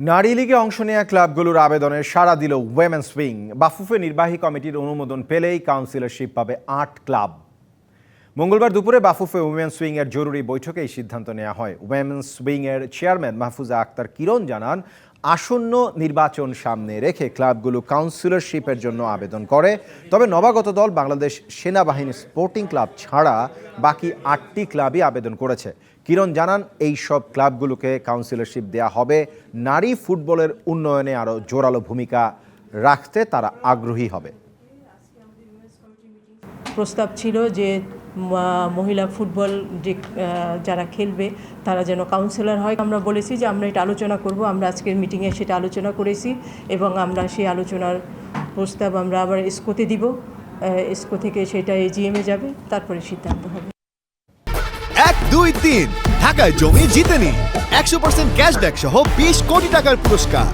নারী লীগে অংশ নেওয়া ক্লাবগুলোর আবেদনে সাড়া দিল ওয়েমেন্স উইং বাফুফে নির্বাহী কমিটির অনুমোদন পেলেই কাউন্সিলরশিপ পাবে আট ক্লাব। মঙ্গলবার দুপুরে বাফুফে উইমেন্স উইং এর জরুরি বৈঠকে এই সিদ্ধান্ত নেওয়া হয়। উইমেন্স উইং এর চেয়ারম্যান মাহফুজা আক্তার কিরণ জানান আসন্ন নির্বাচন সামনে রেখে ক্লাবগুলো কাউন্সিলরশিপের জন্য আবেদন করে। তবে নবাগত দল বাংলাদেশ সেনাবাহিনী স্পোর্টিং ক্লাব ছাড়া বাকি আটটি ক্লাবই আবেদন করেছে। কিরণ জানান, এই সব ক্লাবগুলোকে কাউন্সিলরশিপ দেয়া হবে। নারী ফুটবলের উন্নয়নে আরও জোরালো ভূমিকা রাখতে তারা আগ্রহী হবে। প্রস্তাব ছিল যে মহিলা ফুটবল যে যারা খেলবে, তারা যেন কাউন্সিলর হয়। আমরা বলেছি যে, আমরা এটা আলোচনা করব, আমরা আজকের মিটিংয়ে সেটা আলোচনা করেছি এবং আমরা সেই আলোচনার প্রস্তাব আমরা আবার এসকোতে দিব। এসকো থেকে সেটা এজিএমে যাবে, তারপরে সিদ্ধান্ত হবে। এক, দুই, তিন, ঢাকায় জমি জিতে নিন একশো পার্সেন্ট ক্যাশব্যাক সহ বিশ কোটি টাকার পুরস্কার।